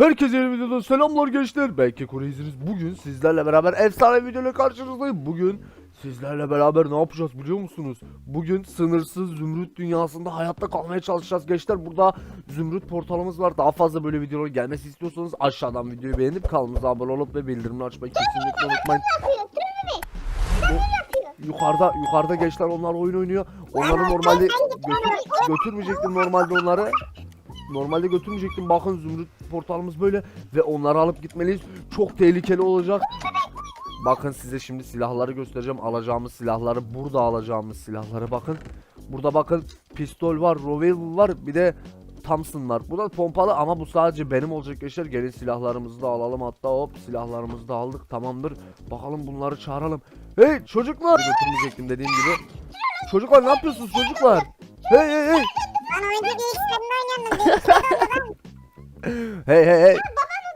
Herkese yeni videodan selamlar gençler. Ben Keko Reisiniz. Bugün sizlerle beraber efsane videoyla karşınızdayım. Bugün sizlerle beraber ne yapacağız biliyor musunuz? Bugün sınırsız zümrüt dünyasında hayatta kalmaya çalışacağız gençler. Burada zümrüt portalımız var. Daha fazla böyle videolar gelmesi istiyorsanız aşağıdan videoyu beğenip kanalımıza abone olup ve bildirimleri açmayı kesinlikle unutmayın. Yukarıda yukarıda gençler onlar oyun oynuyor. Onları normalde götür, götürmeyecektim normalde onları. Normalde götürmeyecektim. Bakın zümrüt portalımız böyle ve onları alıp gitmeliyiz. Çok tehlikeli olacak. Bakın size şimdi silahları göstereceğim. Alacağımız silahları burada alacağımız silahları bakın. Burada bakın pistol var, revolver var, bir de Thompson var. Bu da pompalı ama bu sadece benim olacak gençler. Gelin silahlarımızı da alalım hatta hop silahlarımızı da aldık tamamdır. Bakalım bunları çağıralım. Hey çocuklar! Götürmeyecektim dediğim gibi. Çocuklar ne yapıyorsunuz çocuklar? Hey hey hey! Lan oyuncu bilgisayarında oynayalım. Bilgisayarda Hey hey hey!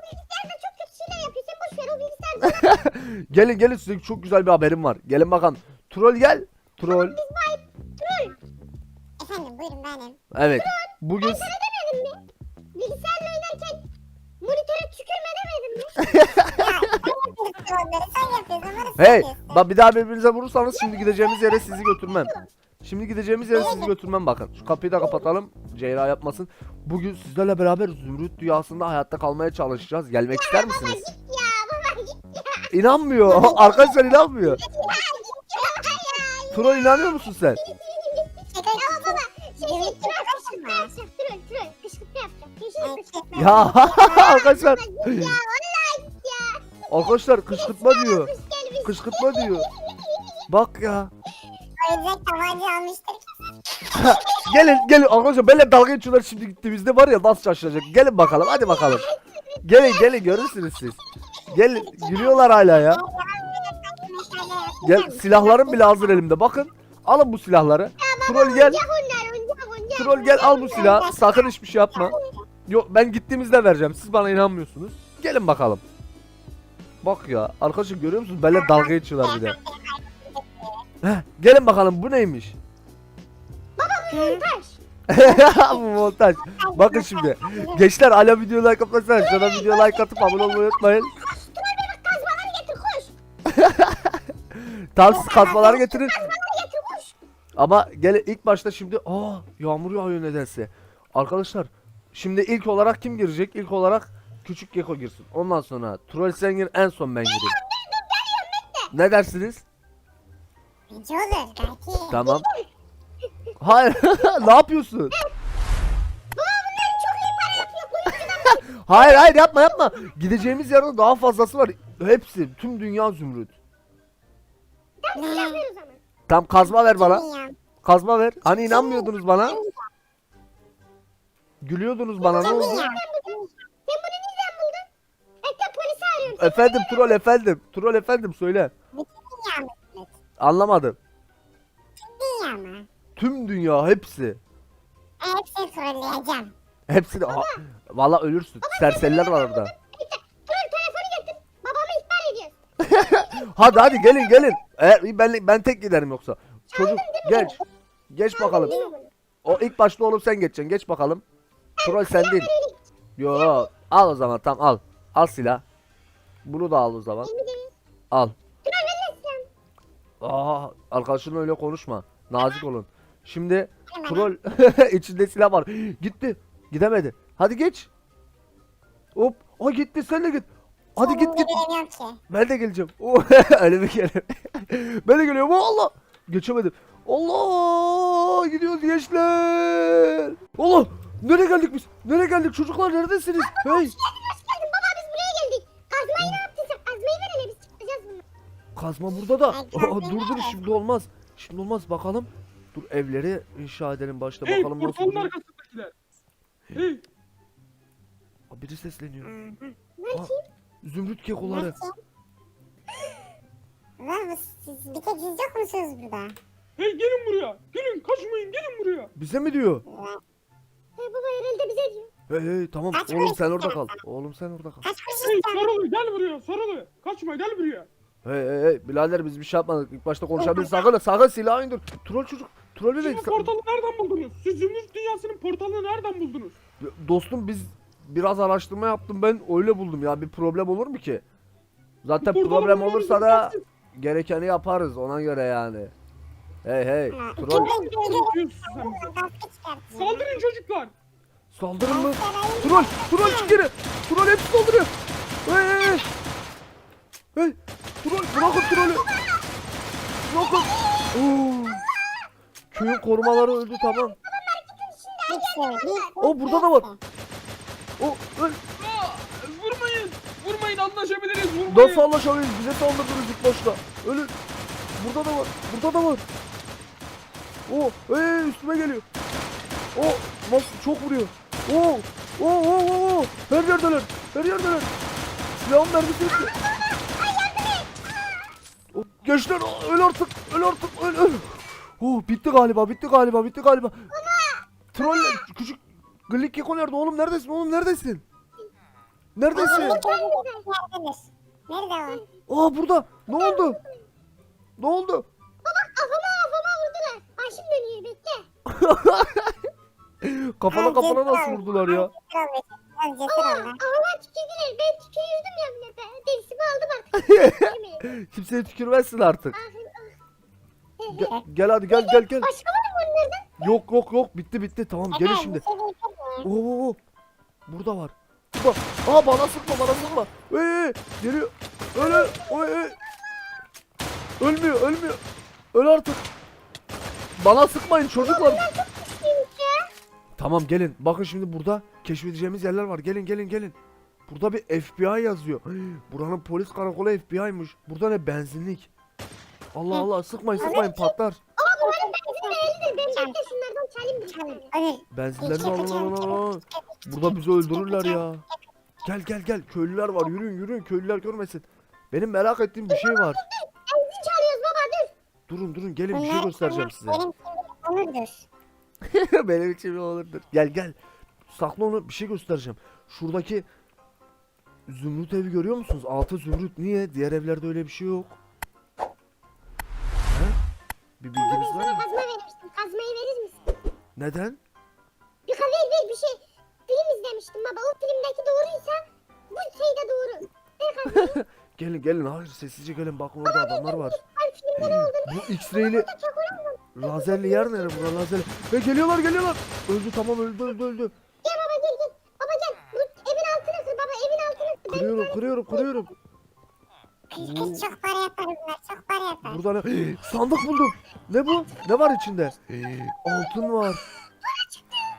bilgisayarda çok kötü şeyler yapıyor. Sen boş ver o bilgisayar. Gelin gelin size çok güzel bir haberim var. Gelin bakalım. Troll gel. Troll. Efendim buyurun benim. Evet. Bugün Sana demedim mi? Bilgisayarla oynarken monitöre tükürme demedim mi? ya sen yapıyorsun onları. Sen yapıyorsun. Onları sen hey yapıyorsun. bak bir daha birbirinize vurursanız şimdi gideceğimiz yere sizi götürmem. Şimdi gideceğimiz yere sizi götürmem bakın. Şu kapıyı da kapatalım. Ceyra yapmasın. Bugün sizlerle beraber Zümrüt dünyasında hayatta kalmaya çalışacağız. Gelmek ister misiniz? Git ya baba git ya. İnanmıyor. Arkadaşlar inanmıyor. Troll inanıyor musun sen? Ya arkadaşlar. Git ya vallahi git ya. Arkadaşlar kışkırtma diyor. Kışkırtma diyor. Bak ya. Oyuncak tabanca almıştır. Gelin gelin arkadaşlar benimle dalga geçiyorlar şimdi gittiğimizde var ya nasıl şaşıracak. Gelin bakalım hadi bakalım. Gelin gelin görürsünüz siz. Gelin gülüyorlar hala ya. Gel silahlarım bile hazır elimde bakın. Alın bu silahları. Troll gel. Troll gel al bu silahı. Sakın hiçbir şey yapma. Yok ben gittiğimizde vereceğim. Siz bana inanmıyorsunuz. Gelin bakalım. Bak ya arkadaşlar görüyor musunuz? Benimle dalga geçiyorlar bir de. Heh, gelin bakalım bu neymiş? Montaj. bu montaj. Bakın şimdi. Gençler hala video like atmasana. Şuna video like atıp abone olmayı unutmayın. Kazmaları getir koş. Tam siz kazmaları getirin. Kazmaları getir koş. Ama gel ilk başta şimdi aa yağmur yağıyor nedense. Arkadaşlar şimdi ilk olarak kim girecek? İlk olarak küçük Geko girsin. Ondan sonra Troll sen gir en son ben gireyim. Ne dersiniz? Bence olur belki. Tamam. Hayır. ne yapıyorsun? Baba bunlar çok iyi para yapıyor. Kuyumcudan Hayır hayır yapma yapma. Gideceğimiz yerde daha fazlası var. Hepsi tüm dünya zümrüt. ne yapıyoruz ama. Tam kazma ver bana. Kazma ver. Hani inanmıyordunuz bana? Gülüyordunuz bana ne oldu? Sen bunu nereden buldun? Hatta polisi arıyorum. Efendim troll efendim. Troll efendim söyle. Anlamadım. Dünya mı? Tüm dünya hepsi. E, hepsini trolleyeceğim. Hepsi de Aha, Valla ölürsün. Serseriler var orada. Troll telefonu getir. Babamı ihbar ediyoruz. Hadi hadi gelin gelin. Eğer ben ben tek giderim yoksa. Çocuk geç. Geç bakalım. O ilk başta oğlum sen geçeceksin. Geç bakalım. Troll sen değil. Yo al o zaman tam al. Al silah. Bunu da al o zaman. Al. Aa arkadaşınla öyle konuşma. Nazik olun. Şimdi troll içinde silah var. Gitti. Gidemedi. Hadi geç. Hop. O gitti sen de git. Hadi git git. Ben de geleceğim. Oo, Öyle bir kere. ben de geliyorum. Allah. Geçemedim. Allah. Gidiyoruz gençler. Allah. Nereye geldik biz? Nereye geldik? Çocuklar neredesiniz? Hey. Kazma burada da. Aa, dur dur şimdi olmaz. Şimdi olmaz bakalım. Dur evleri inşa edelim başta Hey bakalım nasıl portalın oluyor. arkasındakiler. Hey Aa, Biri sesleniyor. Aa, kim? Zümrüt kekoları. Ulan siz, bir tek siz yok musunuz burada? hey gelin buraya. Gelin kaçmayın gelin buraya. Bize mi diyor? He baba herhalde bize diyor. Hey hey tamam Kaç oğlum sen orada kal. Oğlum sen orada kal. Kaç kuruş Hey sarılı gel buraya sarılı. Kaçma gel buraya. Hey hey hey birader biz bir şey yapmadık. İlk başta konuşabiliriz. Sakın sakın silahı indir. Troll çocuk. Troll bebek. Siz portalı nereden buldunuz? Siz Zümrüt Dünyası'nın portalını nereden buldunuz? Dostum biz biraz araştırma yaptım ben öyle buldum ya bir problem olur mu ki? Zaten problem olursa da gerekeni yaparız ona göre yani. Hey hey Ha, troll. Saldırın çocuklar. saldırın mı? Troll troll çık geri. Troll hepsi saldırıyor. Hey hey hey. Hey troll bırakın trolü. Bırakın. Oo. Köyün korumaları öldü tamam. O burada da var. O öl. Vurmayın. Vurmayın anlaşabiliriz. Vurmayın. Nasıl anlaşamayız? Bize saldırdınız ilk başta. Ölün. Burada da var. Burada da var. O, hey üstüme geliyor. O, nasıl çok vuruyor. O, o, o, o, o. Her yerdeler. Her yerdeler. Silahın mermisi Gençler öl artık. Öl artık. Öl, öl. Oh, bitti galiba. Bitti galiba. Bitti galiba. Troll küçük Glik Keko nerede oğlum? Neredesin oğlum? Neredesin? Neredesin? Nerede o? Aa burada. Ne oldu? Ne oldu? Kafama kafama vurdular. Başım dönüyor bekle. Kafana kafana nasıl vurdular ya? Lan. Ağlar tükürdüler. Ben tükürürdüm ya bile. Derisimi aldım artık. Kimseye tükürmezsin artık. Gel, gel hadi gel gel gel. Başka var mı onlardan? Yok yok yok bitti bitti tamam gelin şimdi. şey miyim? Oo burada var. Burada. Aa bana sıkma bana sıkma. Ee, geliyor. Öl öl. Ölmüyor ölmüyor. Öl artık. Bana sıkmayın çocuklar. Tamam gelin. Bakın şimdi burada keşfedeceğimiz yerler var. Gelin gelin gelin. Burada bir FBI yazıyor. Buranın polis karakolu FBI'ymiş. Burada ne benzinlik. Allah Allah sıkmayın sıkmayın patlar. Ama bunların benzin değildir. Ben bekle şunlardan çalayım bir tane. Ölür. Benzinlerini alın alın alın. Burada bizi öldürürler ya. Gel gel gel köylüler var yürüyün yürüyün köylüler görmesin. Benim merak ettiğim bir şey var. Benzin çalıyoruz baba dur. Durun durun gelin bir şey göstereceğim size. Benim şimdi onurdur. Benim için olurdur. Gel gel. Sakla onu bir şey göstereceğim. Şuradaki zümrüt evi görüyor musunuz? Altı zümrüt. Niye? Diğer evlerde öyle bir şey yok. He? Bir bilginiz var mı? kazma vermiştim. Kazmayı verir misin? Neden? Bir ver ver bir şey. Film izlemiştim baba. O filmdeki doğruysa bu şey de doğru. Ver kazmayı. Gelin gelin. Hayır sessizce gelin. Bakın orada adamlar var. Ay filmde ne oldu? Bu X-ray'li lazerli yer nere bura lazerli? Ve geliyorlar geliyorlar. Öldü tamam öldü öldü öldü. Gel baba gel gel. Baba gel. Bu evin altına kır baba. Evin altına kır. Ben Kırıyorum kırıyorum kırıyorum. Kız çok para yapar bunlar. Çok para yapar. Burada ne? Sandık buldum. Ne bu? Ne var içinde? Altın var.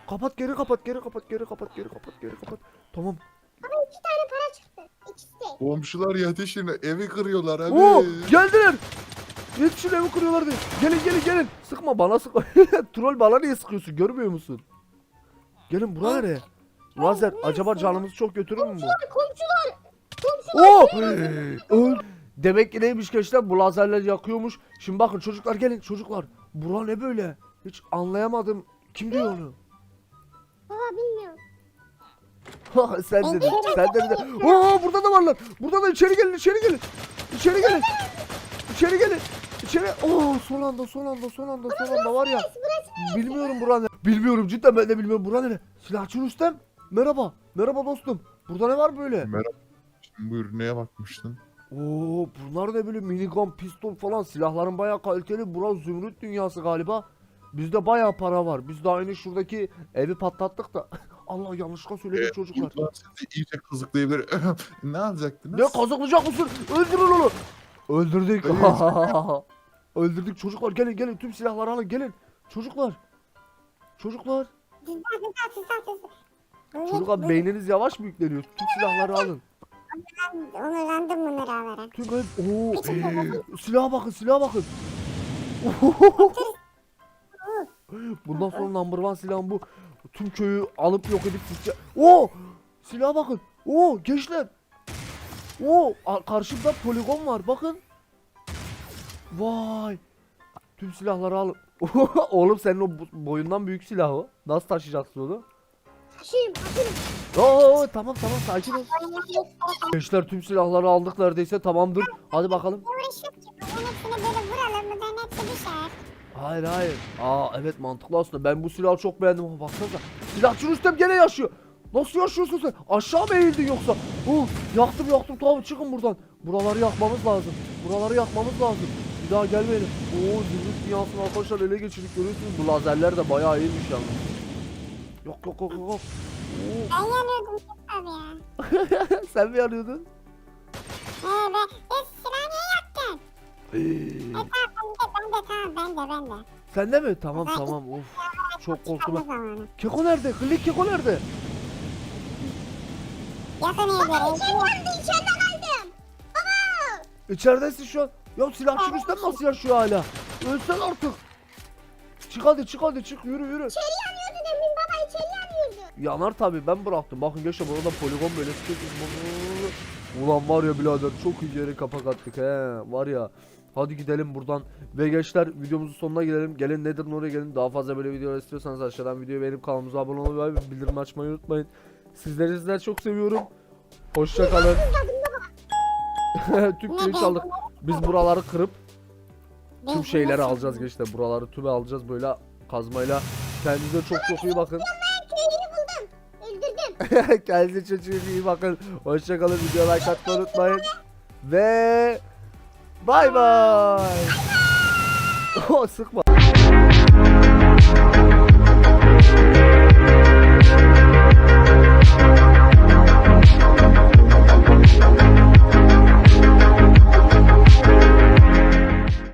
Kapat geri kapat geri kapat geri kapat geri kapat geri kapat. Tamam. Baba iki tane para çıktı. İkisi de. Komşular yetişin evi kırıyorlar abi. Oo geldiler. Yetişin evi kırıyorlar diye. Gelin gelin gelin. Sıkma bana sıkma. Troll bana niye sıkıyorsun görmüyor musun? Gelin buraya nereye? Lazer acaba canımızı çok götürür mü bu? Komşular komşular. Komşular. Oo! Öl. Demek ki neymiş gençler bu lazerler yakıyormuş. Şimdi bakın çocuklar gelin çocuklar. Bura ne böyle? Hiç anlayamadım. Kim diyor onu? Baba bilmiyorum. sen dedin. Sen dedin. Oo burada da varlar. Burada da içeri gelin içeri gelin. İçeri gelin. İçeri gelin. İçeri. Oo son anda son anda son anda son anda var ya. Burası Bilmiyorum bura ne. Bilmiyorum cidden ben de bilmiyorum bura ne. Silahçı Rüstem. Merhaba. Merhaba dostum. Burada ne var böyle? Merhaba. Buyur neye bakmıştın? Oo bunlar ne böyle minigun, pistol falan silahların bayağı kaliteli. Burası zümrüt dünyası galiba. Bizde bayağı para var. Biz de aynı şuradaki evi patlattık da. Allah yanlışlıkla söyledim çocuklar. Ulan sizi iyice kazıklayabilir. ne alacaktınız? Ne kazıklayacak mısın? Öldürün onu. Öldürdük. Öldürdük çocuklar gelin gelin tüm silahları alın gelin. Çocuklar. Çocuklar. Sizden. Çocuklar beyniniz yavaş mı yükleniyor? Tüm silahları alın. Onurlandım bunları alarak. Tüm kayıp. Oo. silaha bakın silaha bakın. Bundan sonra number one silahım bu. Tüm köyü alıp yok edip sıkça. Oo! Silaha bakın. Oo gençler. Oo a- karşımda poligon var bakın. Vay. Tüm silahları alın. Oğlum senin o bu- boyundan büyük silah o. Nasıl taşıyacaksın onu? Taşıyım taşırım. Oo tamam tamam sakin ol. Gençler tüm silahları aldık neredeyse tamamdır. Hadi bakalım. Uğraş yok ki. Bunların hepsini böyle vuralım. Bunların hepsi düşer. Hayır hayır. Aa evet mantıklı aslında. Ben bu silahı çok beğendim baksanıza. Silahçı Rüstem gene yaşıyor. Nasıl yaşıyorsun sen? Aşağı mı eğildin yoksa? Oh, yaktım yaktım tamam çıkın buradan. Buraları yakmamız lazım. Buraları yakmamız lazım. Bir daha gelmeyelim. Oo zümrüt dünyasını arkadaşlar ele geçirdik görüyorsunuz. Bu lazerler de bayağı iyiymiş yalnız. Yok yok yok yok. yok. Ben yanıyordum abi ya. sen mi yanıyordun? He be. E silah niye yaktın? E tamam ben de ben de tamam ben de ben de. Sen de mi? Tamam tamam of. Çok korktum. Ben. zamanı. Keko nerede? Klik Keko nerede? Yakın evlere. İçeri geldi içeride kaldım. İçeridesin şu an. Ya silahçının üstten nasıl yaşıyor hala? Ölsen artık. Çık hadi çık hadi çık yürü yürü. İçeri Yanar tabi ben bıraktım. Bakın gençler burada poligon böyle sıkıyorsunuz. Ulan var ya birader çok iyi yere kapak attık he. Var ya. Hadi gidelim buradan. Ve gençler videomuzun sonuna gelelim. Gelin nedir oraya gelin. Daha fazla böyle videolar istiyorsanız aşağıdan videoyu beğenip kanalımıza abone olmayı ve bildirim açmayı unutmayın. Sizleri sizler çok seviyorum. Hoşça kalın. Tüm köyü çaldık. Biz buraları kırıp tüm şeyleri alacağız gençler. Buraları tübe alacağız böyle kazmayla. Kendinize çok çok iyi bakın. Kendinize çok iyi bakın. Hoşçakalın. Video like atmayı unutmayın. Ve bay bay. Oh, sıkma.